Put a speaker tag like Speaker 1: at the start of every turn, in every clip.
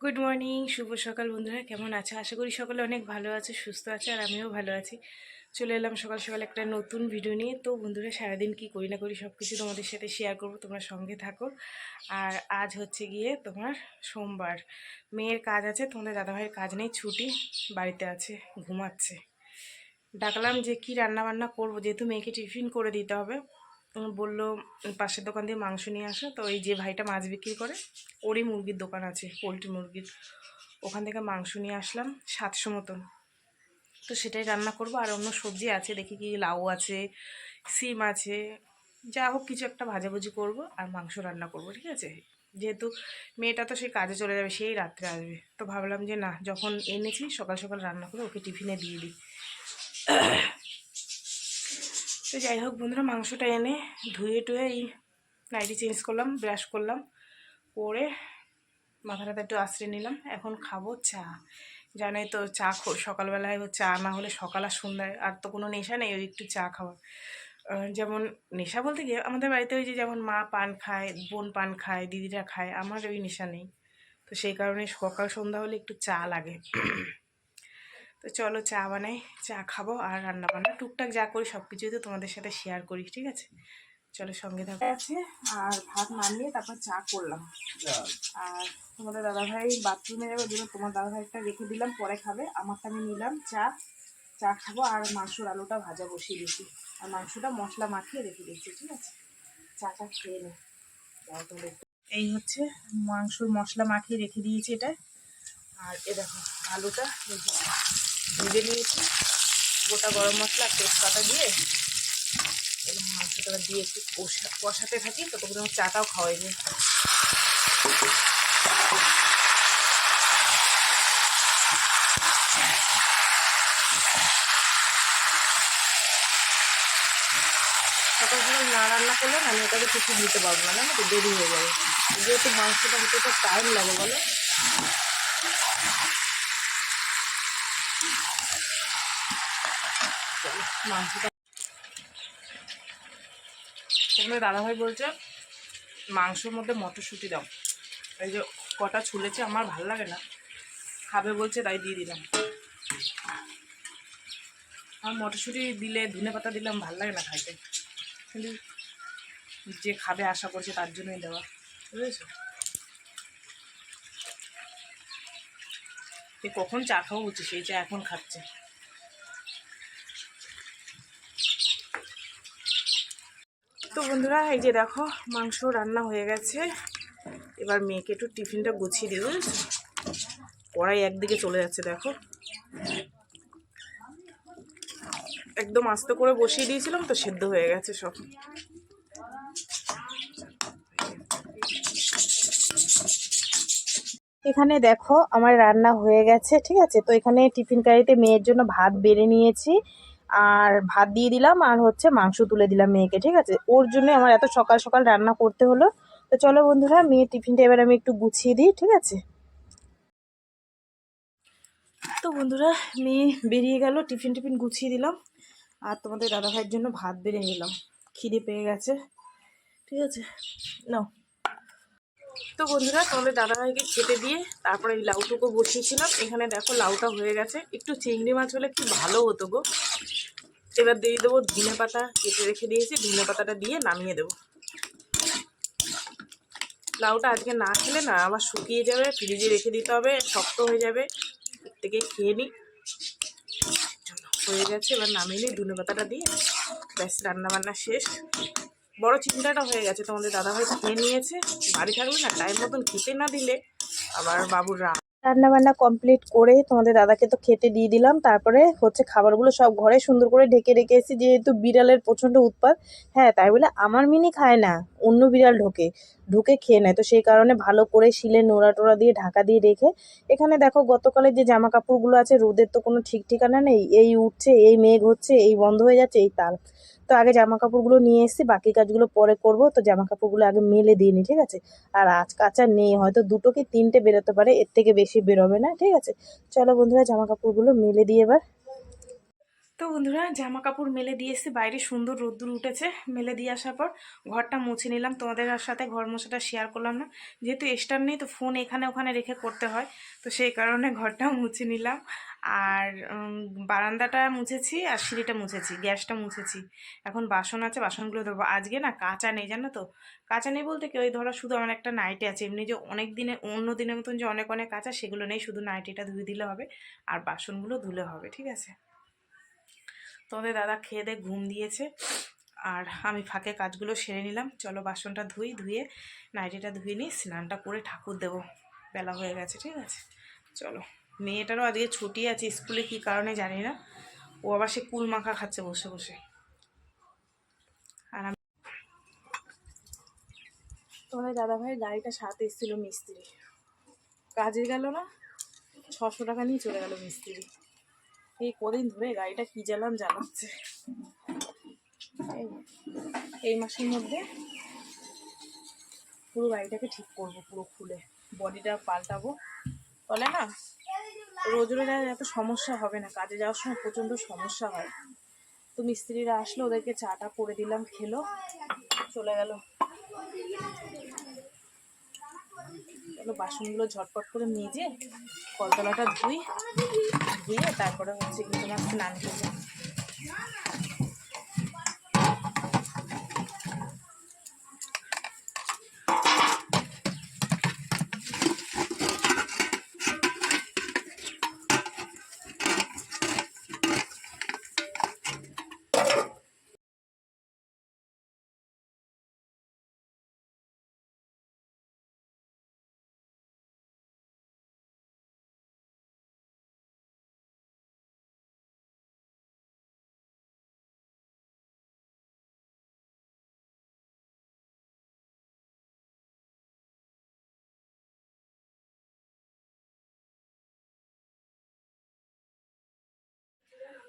Speaker 1: Good morning শুভ সকাল বন্ধুরা, কেমন আছে? আশা করি সকলে অনেক ভালো আছে, সুস্থ আছে, আর আমিও ভালো আছি। চলে এলাম সকাল সকাল একটা নতুন ভিডিও নিয়ে। তো বন্ধুরা, সারাদিন কি করি না করি সব কিছু তোমাদের সাথে শেয়ার করব, তোমরা সঙ্গে থাকো। আর আজ হচ্ছে গিয়ে তোমার সোমবার। মেয়ের কাজ আছে, তোমাদের দাদাভাইয়ের কাজ নেই, ছুটি, বাড়িতে আছে, ঘুমাচ্ছে। ডাকলাম যে কি রান্না বান্না করব, যেহেতু মেয়েকে টিফিন করে দিতে হবে। বলল পাশের দোকান দিয়ে মাংস নিয়ে আসো। তো এই যে ভাইটা মাছ বিক্রি করে, ওরই মুরগির দোকান আছে, পোলট্রি মুরগির। ওখান থেকে মাংস নিয়ে আসলাম, সাতশো মতন। তো সেটাই রান্না করব, আর অন্য সবজি আছে, দেখি কি লাউ আছে, সিম আছে। যা হোক, কিছু একটা ভাজাভুজি করব আর মাংস রান্না করব, ঠিক আছে? যেহেতু মেয়েটা তো সেই কাজে চলে যাবে, সেই রাত্রে আসবে। তো ভাবলাম যে না, যখন এনেছি, সকাল সকাল রান্না করে ওকে টিফিনে দিয়ে দিই। তো যাই হোক বন্ধুরা মাংসটা এনে ধুয়ে টুয়ে এই নাইটি চেঞ্জ করলাম ব্রাশ করলাম করে মাথাটাতে একটু আশ্রয় নিলাম। এখন খাব চা। জানাই তো চা সকালবেলায় চা না হলে সকাল আর সন্ধ্যায় আর তো কোনো নেশা নেই ওই একটু চা খাওয়া আহ, যেমন নেশা বলতে গিয়ে আমাদের বাড়িতে ওই যে যেমন মা পান খায় বোন পান খায় দিদিরা খায় আমার ওই নেশা নেই। তো সেই কারণে সকাল সন্ধ্যা হলে একটু চা লাগে। তো চলো চা বানাই, চা খাব আর রান্না বান্না। টুকটাক যা করি, সব কিছুই তো তোমাদের সাথে শেয়ার করি, ঠিক আছে? চলো সঙ্গে থাকো। আছে, আর ভাত নামিয়ে তারপর চা করলাম। আর তোমাদের দাদাভাই বাথরুমে যাবে জন্য তোমার দাদাভাইটা রেখে দিলাম, পরে খাবে। আমারটা আমি নিলাম, চা চা খাব, আর মাংসর আলুটা ভাজা বসিয়ে দিয়েছি। আর মাংসটা মশলা মাখিয়ে রেখে দিয়েছি, ঠিক আছে? চাটা খেয়ে নে। এই হচ্ছে মাংসর মশলা মাখিয়ে রেখে দিয়েছি এটা। আর এ দেখো, আলুটা ভেজে নিয়েছি। গোটা গরম মশলা, তেজপাতা দিয়ে, এবং মাংসটা দিয়ে একটু কষা, কষাতে থাকি ততক্ষণ চাটাও খাওয়াই যায়। না রান্না করলে আমি ওটাকে কিছু দিতে পারব না না তো, দেরি হয়ে যাবে। যেহেতু মাংসটা হতে তো টাইম লাগে, বলো। মাংসটা দাদাভাই বলছে, মাংসের মধ্যে মটরশুঁটি দাও। এই যে কটা ছুলেছে, আমার ভালো লাগে না। খাবে বলছে, তাই দিয়ে দিলাম। আর মটরশুঁটি দিলে, ধনে পাতা দিলাম ভালো লাগে না খাইতে। কিন্তু যে খাবে, আশা করছে তার জন্যই দেওয়া। বুঝেছ? কখন চা খাওয়া উচিত? সেই চা এখন খাচ্ছে। তো বন্ধুরা, এই যে দেখো, মাংস রান্না হয়ে গেছে। এবার মেয়েকে একটু টিফিনটা গুছিয়ে দিই, বুঝেছ? কড়াই একদিকে চলে যাচ্ছে, দেখো। একদম আস্তে করে বসিয়ে দিয়েছিলাম, তো সেদ্ধ হয়ে গেছে সব। এখানে দেখো, আমার রান্না হয়ে গেছে, ঠিক আছে? তো এখানে টিফিন কারিতে মেয়ের জন্য ভাত বেড়ে নিয়েছি। আর ভাত দিয়ে দিলাম আর হচ্ছে মাংস তুলে দিলাম মেয়েকে, ঠিক আছে? ওর জন্য আমার এত সকাল সকাল রান্না করতে হলো। তো চলো বন্ধুরা, মেয়ের টিফিনটা এবার আমি একটু গুছিয়ে দিই, ঠিক আছে? তো বন্ধুরা, মেয়ে বেরিয়ে গেল, টিফিন টিফিন গুছিয়ে দিলাম। আর তোমাদের দাদাভাইয়ের জন্য ভাত বেড়ে নিলাম। খিদে পেয়ে গেছে, ঠিক আছে? নাও। তো বন্ধুরা, তোমাদের দাদাভাইকে খেতে দিয়ে তারপরে লাউটুকু বসিয়েছিলাম। এখানে দেখো লাউটা হয়ে গেছে। একটু চিংড়ি মাছ হলে কি ভালো হতো গো। এবার দিয়ে দেবো ধনে পাতা, কেটে রেখে দিয়েছি ধনে পাতাটা দিয়ে নামিয়ে দেবো। লাউটা আজকে না খেলে না, আবার শুকিয়ে যাবে, ফ্রিজে রেখে দিতে হবে, শক্ত হয়ে যাবে থেকে খেয়ে নিই। হয়ে গেছে, এবার নামিয়ে নিই ধনে পাতাটা দিয়ে। ব্যাস রান্না বান্না শেষ। বড় চিন্তাটা হয়ে গেছে, তোমাদের দাদাভাই খেয়ে নিয়েছে। বাড়ি থাকলে না টাইম মতন খেতে না দিলে, আবার বাবুর রাগ রান্না বান্না কমপ্লিট করে তোমাদের দাদাকে তো খেতে দিয়ে দিলাম। তারপরে হচ্ছে খাবারগুলো সব ঘরে সুন্দর করে ঢেকে রেখে এসেছি, যেহেতু বিড়ালের প্রচণ্ড উৎপাত। হ্যাঁ তাই বলে আমার মিনি খায় না, অন্য বিড়াল ঢোকে, ঢুকে খেয়ে নেয়। তো সেই কারণে ভালো করে শিলে নোড়া টোড়া দিয়ে ঢাকা দিয়ে রেখে, এখানে দেখো গতকালের যে জামা কাপড়গুলো আছে রোদের তো কোনো ঠিক ঠিকানা নেই, এই উঠছে, এই মেঘ হচ্ছে, এই বন্ধ হয়ে যাচ্ছে, এই তার। তো আগে জামা কাপড়গুলো নিয়ে এসেছি, বাকি কাজগুলো পরে করব। তো জামা কাপড়গুলো আগে মেলে দিয়ে নি, ঠিক আছে? আর আজ কাঁচা নেই, হয়তো দুটো কি তিনটে বেরোতে পারে, এর থেকে বেশি বেরোবে না, ঠিক আছে? চলো বন্ধুরা জামা কাপড়গুলো মেলে দিয়ে এবার। তো বন্ধুরা জামা কাপড় মেলে দিয়ে এসে বাইরে সুন্দর রোদ্দুর উঠেছে। মেলে দিয়ে আসার পর ঘরটা মুছে নিলাম। তোমাদের সাথে ঘর মোছাটা শেয়ার করলাম না। যেহেতু স্টার নেই তো ফোন এখানে ওখানে রেখে করতে হয়। তো সেই কারণে ঘরটা মুছে নিলাম। আর বারান্দাটা মুছেছি আর সিঁড়িটা মুছেছি, গ্যাসটা মুছেছি। এখন বাসন আছে, বাসনগুলো ধরবো আজকে না কাঁচা নেই, জানো তো? কাঁচা নেই বলতে কি? ওই ধরো শুধু আমার একটা নাইটি আছে। এমনি যে অনেক দিনে অন্য দিনের মতন যে অনেক অনেক কাঁচা, সেগুলো নেই। শুধু নাইটিটা ধুয়ে দিলে হবে আর বাসনগুলো ধুলে হবে, ঠিক আছে? তোমাদের দাদা খেয়ে দিয়ে ঘুম দিয়েছে। আর আমি ফাঁকে কাজগুলো সেরে নিলাম। চলো বাসনটা ধুই, ধুয়ে নাইটিটা ধুয়ে নিই, স্নানটা করে ঠাকুর দেবো। বেলা হয়ে গেছে, ঠিক আছে? চলো। মেয়েটারও আজকে ছুটি আছে, স্কুলে কী কারণে জানি না। ও আবার সে কুল মাখা খাচ্ছে বসে বসে। আর আমি তোমাদের দাদাভাইয়ের গাড়িটা সাথে এসেছিল মিস্ত্রি। কাজে গেল না? ছশো টাকা নিয়ে চলে গেল মিস্ত্রি। এই কদিন ধরে গাড়িটা কি জ্বালাম জ্বালাচ্ছে এই- মাসের মধ্যে পুরো গাড়িটাকে ঠিক করব, পুরো খুলে। বডিটা পাল্টাবো। বলে না, রোজ রোজ এত সমস্যা হবে না, কাজে যাওয়ার সময় প্রচণ্ড সমস্যা হয়। তো মিস্ত্রিরা আসলো, ওদেরকে চাটা করে দিলাম, খেলো, চলে গেল। চলো বাসনগুলো ঝটপট করে মেজে কলতলাটা ধুই ধুয়ে তারপরে হচ্ছে কিন্তু আমার স্নান করব।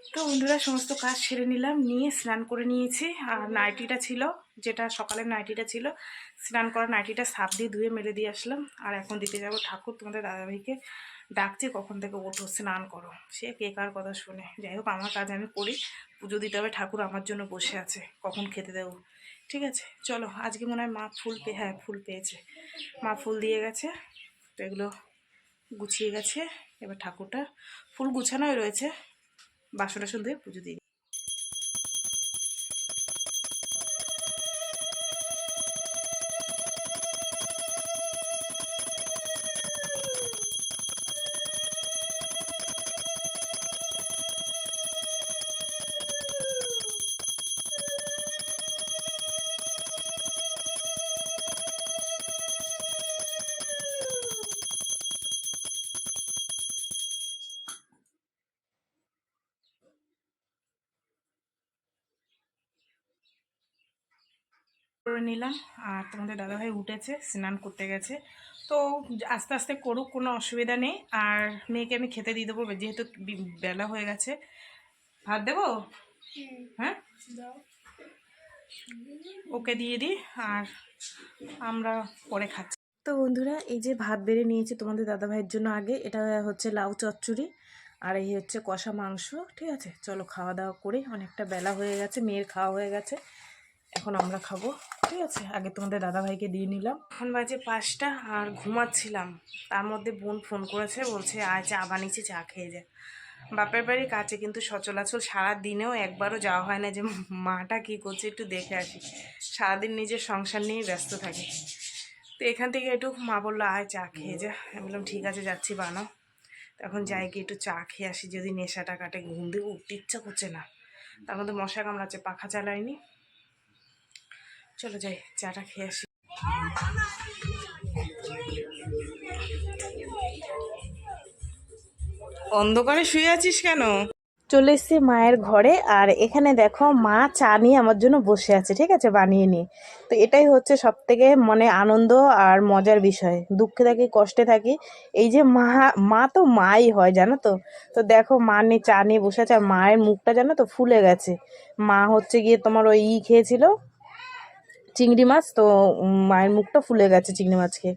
Speaker 1: তো বন্ধুরা, সমস্ত কাজ সেরে নিলাম, নিয়ে স্নান করে নিয়েছি। আর নাইটিটা ছিল, যেটা সকালের নাইটিটা ছিল, স্নান করা নাইটিটা সাপ দিয়ে ধুয়ে মেরে দিয়ে আসলাম। আর এখন দিতে যাব ঠাকুর, তোমাদের দাদাভাইকে ডাকছে, কখন থেকে ওঠো, স্নান করো। সে কে কার কথা শুনে। যাই হোক, আমার কাজ আমি করি, পুজো দিতে হবে, ঠাকুর আমার জন্য বসে আছে, কখন খেতে দেবো। ঠিক আছে, চলো, আজকে মনে হয় মা ফুল পেয়ে হ্যাঁ ফুল পেয়েছে। মা ফুল দিয়ে গেছে, তো এগুলো গুছিয়ে গেছে, এবার ঠাকুরটা, ফুল গুছানোই রয়েছে। বাসন টাসন ধুয়ে পুজো দিই করে নিলাম। আর তোমাদের দাদাভাই উঠেছে, স্নান করতে গেছে। তো আস্তে আস্তে করুক, কোনো অসুবিধা নেই। আর মেয়েকে আমি খেতে দিয়ে দেবো, যেহেতু বেলা হয়ে গেছে। ভাত দেবো? হ্যাঁ? ওকে দিয়ে দিই, আর আমরা পরে খাচ্ছি। তো বন্ধুরা, এই যে ভাত বেড়ে নিয়েছি তোমাদের দাদাভাইয়ের জন্য আগে, এটা হচ্ছে লাউ চচ্চড়ি, আর এই হচ্ছে কষা মাংস, ঠিক আছে? চলো খাওয়া দাওয়া করি, অনেকটা বেলা হয়ে গেছে, মেয়ের খাওয়া হয়ে গেছে। এখন আমরা খাব, ঠিক আছে? আগে তোমাদের দাদাভাইকে দিয়ে নিলাম। এখন বাজে পাঁচটা আর ঘুমাচ্ছিলাম। তার মধ্যে বোন ফোন করেছে, বলছে, আয় চা বানিয়েছি, চা খেয়ে যা। বাপের বাড়ি কাছে কিন্তু সচলাচল সারা দিনেও একবারও যাওয়া হয় না যে, মাটা কি করছে একটু দেখে আসি। সারাদিন নিজের সংসার নিয়েই ব্যস্ত থাকি। তো এখান থেকে একটু মা বলল, আয় চা খেয়ে যা। আমি বললাম, ঠিক আছে, যাচ্ছি, বানাও। তো এখন যাই গিয়ে একটু চা খেয়ে আসি, যদি নেশাটা কাটে, ঘুম দিয়ে উঠতে ইচ্ছা করছে না। তার মধ্যে মশা কামড়াচ্ছে, পাখা চালাইনি চলো যাই, চাটা খেয়ে আসি। অন্ধকারে শুয়ে আছিস কেন? চলে এসছি মায়ের ঘরে, আর এখানে দেখো মা চা নিয়ে আমার জন্য বসে আছে, ঠিক আছে? বানিয়ে নিয়ে। তো এটাই হচ্ছে সব থেকে মানে আনন্দ আর মজার বিষয়। দুঃখে থাকি, কষ্টে থাকি। এই যে মা মা তো মাই হয়, জানো তো? তো দেখো মা নিয়ে চা নিয়ে বসে আছে, আর মায়ের মুখটা জানো তো ফুলে গেছে। মা হচ্ছে গিয়ে তোমার ওই ই খেয়েছিল চিংড়ি মাছ, তো মায়ের মুখটা ফুলে গেছে চিংড়ি মাছকে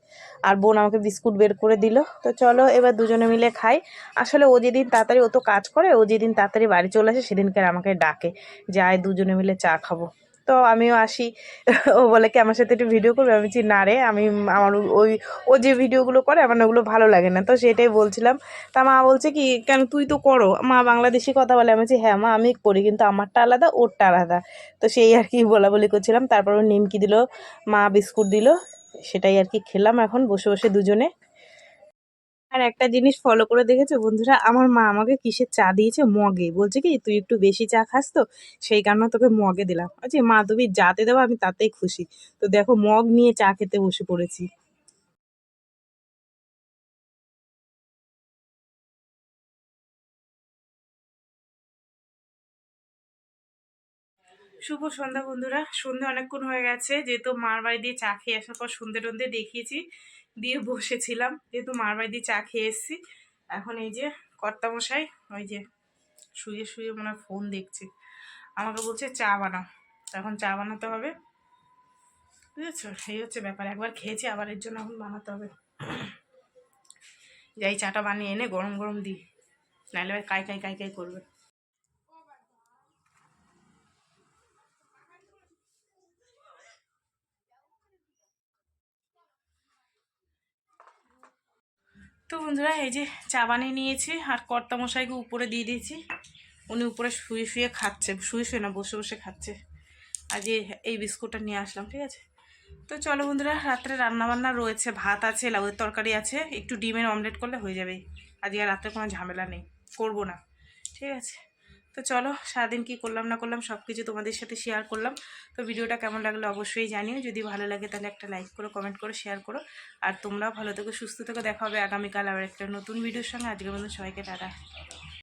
Speaker 1: আর বোন আমাকে বিস্কুট বের করে দিল। তো চলো এবার দুজনে মিলে খাই। আসলে ও যেদিন তাড়াতাড়ি, ও তো কাজ করে, ও যেদিন তাড়াতাড়ি বাড়ি চলে আসে সেদিনকে আমাকে ডাকে যে, আয় দুজনে মিলে চা খাব। তো আমিও আসি। ও বলে কি, আমার সাথে একটু ভিডিও করবে? আমি বলছি, না রে, আমি আমার ওই, ও যে ভিডিওগুলো করে, আমার ওগুলো ভালো লাগে না। তো সেটাই বলছিলাম। তা মা বলছে কি, কেন তুই তো করো। মা বাংলাদেশি কথা বলে, আমি বলছি হ্যাঁ মা, আমি করি কিন্তু আমারটা আলাদা, ওরটা আলাদা। তো সেই আর কি বলা বলি করছিলাম। তারপর নিমকি দিল, মা বিস্কুট দিল, সেটাই আর কি খেলাম এখন, বসে বসে দুজনে। আর একটা জিনিস ফলো করে দেখেছ বন্ধুরা? আমার মা আমাকে কিসের চা দিয়েছে? মগে। বলছে কি, তুই একটু বেশি চা খাস তো, সেই কারণে তোকে মগে দিলাম। আচ্ছা মা, তুমি যাতে দেবো আমি তাতেই খুশি। তো দেখো, মগ নিয়ে চা খেতে বসে পড়েছি। শুভ সন্ধ্যা বন্ধুরা। সন্ধ্যা অনেকক্ষণ হয়ে গেছে, যেহেতু মার বাড়ি দিয়ে চা খেয়ে আসার পর সন্ধ্যে টন্ধে দেখিয়েছি, দিয়ে বসেছিলাম। যেহেতু মার বাড়ি দিয়ে চা খেয়ে এসেছি, এখন এই যে কর্তামশাই ওই যে শুয়ে শুয়ে মনে ফোন দেখছে। আমাকে বলছে, চা বানাও। এখন চা বানাতে হবে। বুঝেছ? এই হচ্ছে ব্যাপার। একবার খেয়েছি, আবার এর জন্য এখন বানাতে হবে। যাই, চাটা বানিয়ে এনে গরম গরম দিই। নাহলে কাই কাই কাই কাই করবে। তো বন্ধুরা, এই যে চা বানিয়ে নিয়েছি, আর কর্তা মশাইকে উপরে দিয়ে দিয়েছি। উনি উপরে শুয়ে শুয়ে খাচ্ছে, শুয়ে শুয়ে না, বসে বসে খাচ্ছে। আজ এই বিস্কুটটা নিয়ে আসলাম, ঠিক আছে? তো চলো বন্ধুরা, রাত্রে রান্নাবান্না রয়েছে, ভাত আছে, লাউয়ের তরকারি আছে, একটু ডিমের অমলেট করলে হয়ে যাবে। আজকে রাত্রে কোনো ঝামেলা নেই, করব না, ঠিক আছে? তো চলো, সারাদিন কি করলাম না করলাম সব কিছু তোমাদের সাথে শেয়ার করলাম। তো ভিডিওটা কেমন লাগল অবশ্যই জানিও। যদি ভালো লাগে তাহলে একটা লাইক করো কমেন্ট করো শেয়ার করো। আর তোমরাও ভালো থেকো, সুস্থ থেকো। দেখা হবে আগামীকাল আবার একটা নতুন ভিডিওর সঙ্গে। আজকের মতো সবাইকে টাটা।